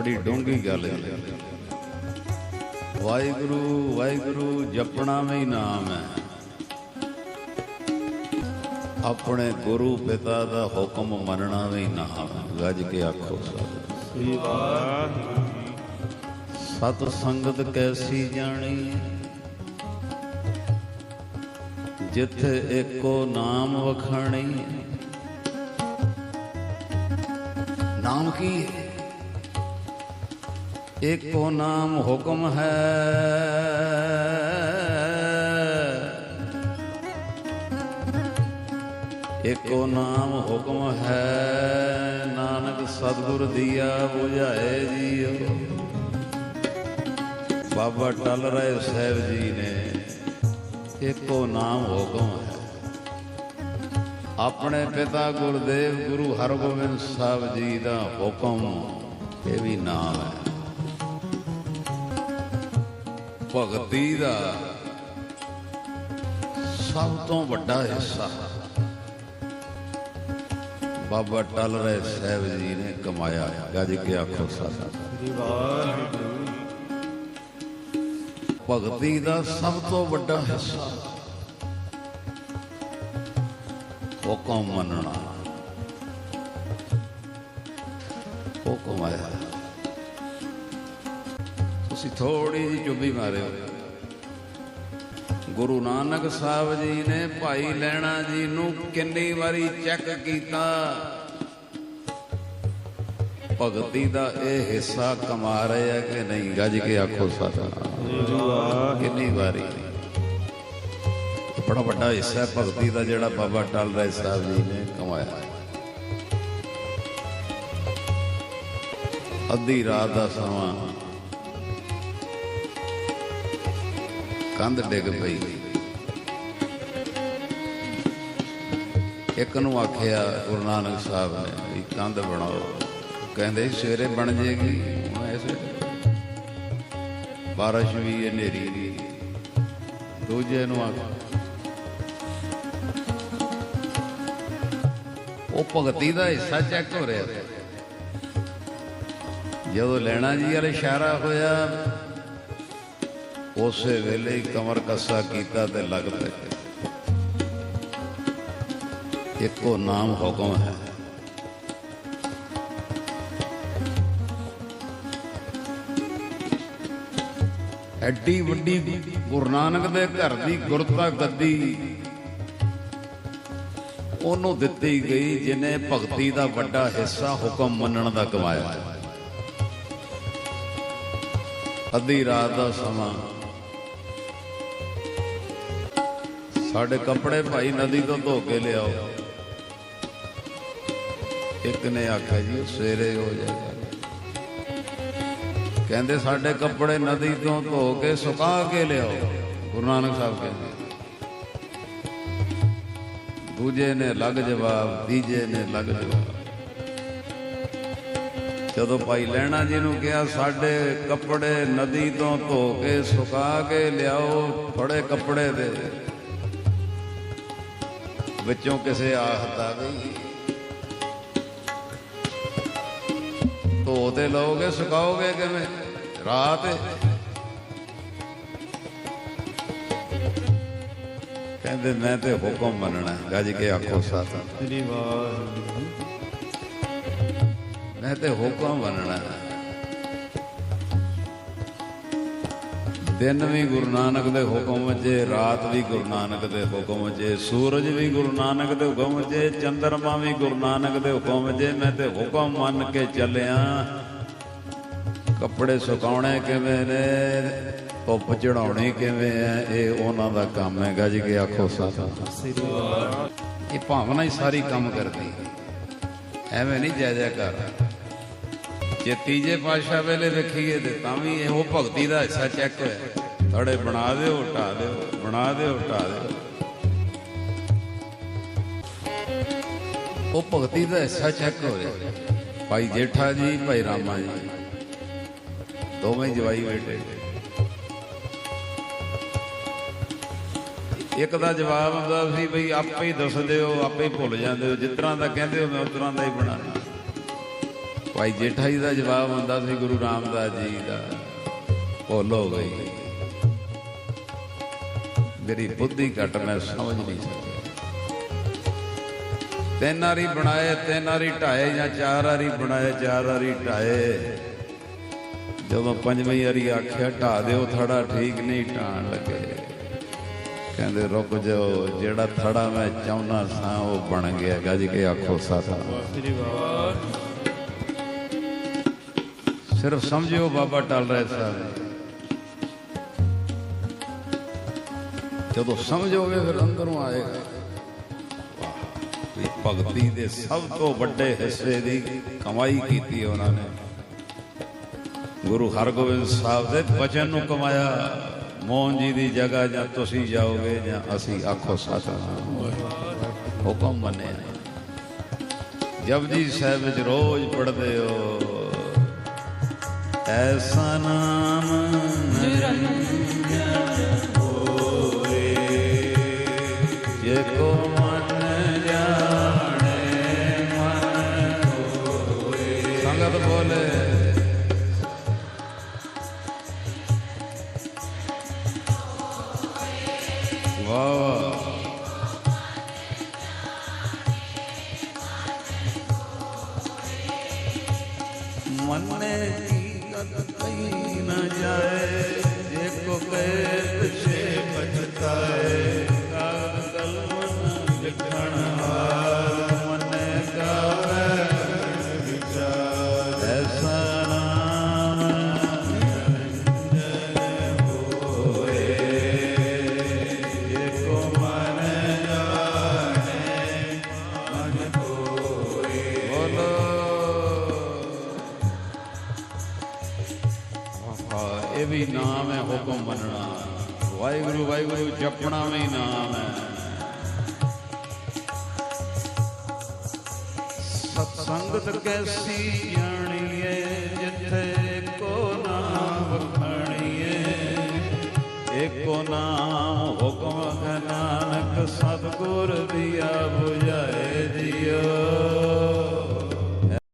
ਬੜੀ ਡੂੰਘੀ ਗੱਲ ਹੈ। ਵਾਹਿਗੁਰੂ ਵਾਹਿਗੁਰੂ, ਜਪਣਾ ਵੀ ਨਾਮ ਹੈ। ਆਪਣੇ ਗੁਰੂ ਪਿਤਾ ਦਾ ਹੁਕਮ ਮੰਨਣਾ ਵੀ ਨਾਮ ਹੈ। ਗੱਜ ਕੇ ਆਖੋ। ਸਤਿ ਸਤ ਸੰਗਤ ਕੈਸੀ ਜਾਣੀ? ਜਿੱਥੇ ਏਕੋ ਨਾਮ ਵਖਾਣੀ। ਨਾਮ ਕੀ ਹੈ? ਏਕੋ ਨਾਮ ਹੁਕਮ ਹੈ। ਏਕੋ ਨਾਮ ਹੁਕਮ ਹੈ। ਨਾਨਕ ਸਤਿਗੁਰ ਦੀਆ 부ਝਾਏ ਜੀਓ। ਬਾਬਾ ਟਲ ਰਾਏ ਸਾਹਿਬ ਜੀ ਨੇ ਏਕੋ ਨਾਮ ਹੁਕਮ ਹੈ। ਆਪਣੇ ਪਿਤਾ ਗੁਰਦੇਵ ਗੁਰੂ ਹਰਗੋਬਿੰਦ ਸਾਹਿਬ ਜੀ ਦਾ ਹੁਕਮ ਇਹ ਵੀ ਨਾਮ ਹੈ। ਭਗਤੀ ਦਾ ਸਭ ਤੋਂ ਵੱਡਾ ਹਿੱਸਾ। ਬਾਬਾ ਟਲ ਰਾਏ ਸਾਹਿਬ ਜੀ ਨੇ ਕਮਾਇਆ। ਗੱਜ ਕੇ ਆਖੋ ਸਾਥ ਭਗਤੀ ਦਾ ਸਭ ਤੋਂ ਵੱਡਾ ਹਿੱਸਾ। ਹੁਕਮ ਮੰਨਣਾ। ਹੁਕਮ ਆਇਆ ਤੁਸੀਂ ਥੋੜੀ ਜਿਹੀ ਚੁੱਭੀ ਮਾਰਿਓ। ਗੁਰੂ ਨਾਨਕ ਸਾਹਿਬ ਜੀ ਨੇ ਭਾਈ ਲੈਣਾ ਜੀ ਨੂੰ ਕਿੰਨੀ ਵਾਰੀ ਚੈੱਕ ਕੀਤਾ। ਭਗਤੀ ਦਾ ਇਹ ਹਿੱਸਾ ਕਮਾ ਰਹੇ ਆ ਕਿ ਨਹੀਂ? ਗੱਜ ਕੇ ਆਖੋ ਸਤਿ ਕਿੰਨੀ ਵਾਰੀ? ਬੜਾ ਵੱਡਾ ਹਿੱਸਾ ਹੈ ਭਗਤੀ ਦਾ ਜਿਹੜਾ ਬਾਬਾ ਟਲ ਰਾਏ ਸਾਹਿਬ ਜੀ ਨੇ ਕਮਾਇਆ। ਅੱਧੀ ਰਾਤ ਦਾ ਸਮਾਂ। ਕੰਧ ਡਿੱਗ ਪਈ। ਇੱਕ ਨੂੰ ਆਖਿਆ, ਗੁਰੂ ਨਾਨਕ ਸਾਹਿਬ ਨੇ ਵੀ ਕੰਧ ਬਣਾਓ। ਕਹਿੰਦੇ, ਸਵੇਰੇ ਬਣ ਜੇਗੀ। ਹੁਣ ਐਸੇ ਬਾਰਿਸ਼ ਵੀ ਹੈ, ਹਨੇਰੀ ਵੀ। ਦੂਜੇ ਨੂੰ ਆਖ ਉਹ ਭਗਤੀ ਦਾ ਹਿੱਸਾ ਚੈੱਕ ਹੋ ਰਿਹਾ। ਜਦੋਂ ਲੈਣਾ ਜੀ ਵਾਲੇ ਇਸ਼ਾਰਾ ਹੋਇਆ ਉਸੇ ਵੇਲੇ ਹੀ ਕਮਰ ਕੱਸਾ ਕੀਤਾ ਤੇ ਲੱਗ ਪਏ। ਇੱਕੋ ਨਾਮ ਹੁਕਮ ਹੈ। ਐਡੀ ਵੱਡੀ ਗੁਰੂ ਨਾਨਕ ਦੇ ਘਰ ਦੀ ਗੁਰਤਾ ਗੱਦੀ ਉਹਨੂੰ ਦਿੱਤੀ ਗਈ ਜਿਨੇ ਭਗਤੀ ਦਾ ਵੱਡਾ ਹਿੱਸਾ ਹੁਕਮ ਮੰਨਣ ਦਾ ਕਮਾਇਆ ਅੱਧੀ ਰਾਤ ਦਾ ਸਮਾਂ ਸਾਡੇ ਕੱਪੜੇ ਭਾਈ ਨਦੀ ਤੋਂ ਧੋ ਕੇ ਲਿਆਓ। ਇੱਕ ਨੇ ਆਖਿਆ ਜੀ, ਸਵੇਰੇ ਹੋ ਜਾਏਗਾ। ਕਹਿੰਦੇ ਸਾਡੇ ਕੱਪੜੇ ਨਦੀ ਤੋਂ ਧੋ ਕੇ ਸੁਕਾ ਕੇ ਲਿਆਓ, ਗੁਰੂ ਨਾਨਕ ਸਾਹਿਬ ਕਹਿੰਦੇ। ਦੂਜੇ ਨੇ ਲੱਗ ਜਵਾਬ, ਤੀਜੇ ਨੇ ਲੱਗ ਜਵਾਬ। ਜਦੋਂ ਭਾਈ ਲੈਣਾ ਜੀ ਨੂੰ ਕਿਹਾ, ਸਾਡੇ ਕੱਪੜੇ ਨਦੀ ਤੋਂ ਧੋ ਕੇ ਸੁਕਾ ਕੇ ਲਿਆਓ, ਫੜੇ ਕੱਪੜੇ ਦੇ। ਵਿੱਚੋਂ ਕਿਸੇ ਆਖਦਾ ਵੀ ਧੋ ਤੇ ਲਓਗੇ ਸੁਕਾਓਗੇ ਕਿਵੇਂ? ਰਾਤ। ਕਹਿੰਦੇ ਮੈਂ ਤੇ ਹੁਕਮ ਮੰਨਣਾ। ਗੱਜ ਕੇ ਆਖੋ ਸਾਥ। ਸ੍ਰੀ ਵਾਹਿਗੁਰੂ ਮੈਂ ਤੇ ਹੁਕਮ ਮੰਨਣਾ ਦਿਨ ਵੀ ਗੁਰੂ ਨਾਨਕ ਦੇ ਹੁਕਮ 'ਚ ਰਾਤ ਵੀ ਗੁਰੂ ਨਾਨਕ ਦੇ ਹੁਕਮ 'ਚ ਸੂਰਜ ਵੀ ਗੁਰੂ ਨਾਨਕ ਦੇ ਹੁਕਮ 'ਚ ਚੰਦਰਮਾ ਵੀ ਗੁਰੂ ਨਾਨਕ ਦੇ ਹੁਕਮ 'ਚ ਮੈਂ ਤੇ ਹੁਕਮ ਮੰਨ ਕੇ ਚੱਲਿਆ। ਕੱਪੜੇ ਸੁਕਾਉਣੇ ਕਿਵੇਂ ਨੇ? ਧੁੱਪ ਚੜਾਉਣੀ ਕਿਵੇਂ ਹੈ ਇਹ ਉਹਨਾਂ ਦਾ ਕੰਮ ਹੈ। ਗੱਜ ਕੇ ਆਖੋ ਸਤਿ ਸ੍ਰੀ ਵਾਹਿਗੁਰੂ ਇਹ ਭਾਵਨਾ ਹੀ ਸਾਰੀ ਕੰਮ ਕਰਦੀ ਐਵੇਂ ਨਹੀਂ ਜੈ ਜੈਕਾਰ ਜੇ ਤੀਜੇ ਪਾਤਸ਼ਾਹ ਵੇਲੇ ਵੇਖੀਏ ਤੇ ਤਾਂ ਵੀ ਇਹੋ ਭਗਤੀ ਦਾ ਹਿੱਸਾ ਚੈੱਕ ਹੋਇਆ। ਥੋੜੇ ਬਣਾ ਦਿਓ ਹਟਾ ਦਿਓ, ਬਣਾ ਦਿਓ ਹਟਾ ਦਿਓ। ਉਹ ਭਗਤੀ ਦਾ ਹਿੱਸਾ ਚੈੱਕ ਹੋ ਰਿਹਾ। ਭਾਈ ਜੇਠਾ ਜੀ, ਭਾਈ ਰਾਮਾ ਜੀ। ਦੋਵੇਂ ਜਵਾਈ ਬੇਟੇ। ਇੱਕ ਦਾ ਜਵਾਬ ਹੁੰਦਾ ਸੀ, ਬਈ, ਆਪੇ ਹੀ ਦੱਸਦੇ ਹੋ ਆਪੇ ਹੀ ਭੁੱਲ ਜਾਂਦੇ ਹੋ। ਜਿਸ ਤਰ੍ਹਾਂ ਦਾ ਕਹਿੰਦੇ ਹੋ, ਮੈਂ ਉਸ ਤਰ੍ਹਾਂ ਦਾ ਹੀ ਬਣਾਉਣਾ ਭਾਈ ਜੇਠਾ ਜੀ ਦਾ ਜਵਾਬ ਹੁੰਦਾ ਸੀ ਗੁਰੂ ਰਾਮਦਾਸ ਜੀ ਦਾ। ਭੁੱਲ ਹੋ ਗਈ। ਮੇਰੀ ਬੁੱਧੀ ਘਟ, ਮੈਂ ਸਮਝ ਨਹੀਂ ਸਕਿਆ ਤਿੰਨ ਵਾਰੀ ਬਣਾਏ, ਤਿੰਨ ਵਾਰੀ ਢਾਏ ਜਾਂ ਚਾਰ ਵਾਰੀ ਬਣਾਏ, ਚਾਰ ਵਾਰੀ ਢਾਏ। ਜਦੋਂ ਪੰਜਵੀਂ ਵਾਰੀ ਆਖਿਆ, ਢਾ ਦਿਓ ਥੜਾ, ਠੀਕ ਨਹੀਂ ਢਾਣ ਲੱਗੇ। ਕਹਿੰਦੇ, ਰੁਕ ਜਾਓ, ਜਿਹੜਾ ਥੜਾ ਮੈਂ ਚਾਹੁੰਦਾ ਸਾਂ, ਉਹ ਬਣ ਗਿਆ ਗੱਜ ਕੇ ਆਖੋ ਸਤਿ। ਸ੍ਰੀ ਵਾਹਿਗੁਰੂ ਸਿਰਫ ਸਮਝਿਓ ਬਾਬਾ ਟਲ ਰਹੇ ਸਾਹਿਬ। ਜਦੋਂ ਸਮਝੋਗੇ ਫਿਰ ਅੰਦਰੋਂ ਆਏਗਾ। ਭਗਤੀ ਦੇ ਸਭ ਤੋਂ ਵੱਡੇ ਹਿੱਸੇ ਦੀ ਕਮਾਈ ਕੀਤੀ ਉਹਨਾਂ ਨੇ। ਗੁਰੂ ਹਰਗੋਬਿੰਦ ਸਾਹਿਬ ਦੇ ਬਚਨ ਨੂੰ ਕਮਾਇਆ। ਮੋਹਨ ਜੀ ਦੀ ਜਗ੍ਹਾ ਜਾਂ ਤੁਸੀਂ ਜਾਓਗੇ ਜਾਂ ਅਸੀਂ ਆਖੋ ਸਤਿਨਾਮ। ਹੁਕਮ ਮੰਨਿਆ। ਜਪਜੀ ਸਾਹਿਬ ਵਿੱਚ ਰੋਜ਼ ਪੜ੍ਹਦੇ ਹੋ। ऐसा नाम निरंजन हो तो मन जाने मन संगत बोले। वाह मन में ਆਹਾ, ਇਹ ਵੀ ਨਾਮ ਹੈ ਹੁਕਮ ਮੰਨਣਾ। ਵਾਹਿਗੁਰੂ ਵਾਹਿਗੁਰੂ ਜਪਣਾ ਵੀ ਨਾਮ ਹੈ। ਸਤ ਸੰਗਤ ਕੈਸੀ ਜਾਣੀਏ ਜਿੱਥੇ ਕੋ ਨਾਮ ਵਖਾਣੀਏ। ਏਕੋ ਨਾਮ ਹੁਕਮ ਹੈ ਨਾਨਕ ਸਤਿਗੁਰ ਦੀਆ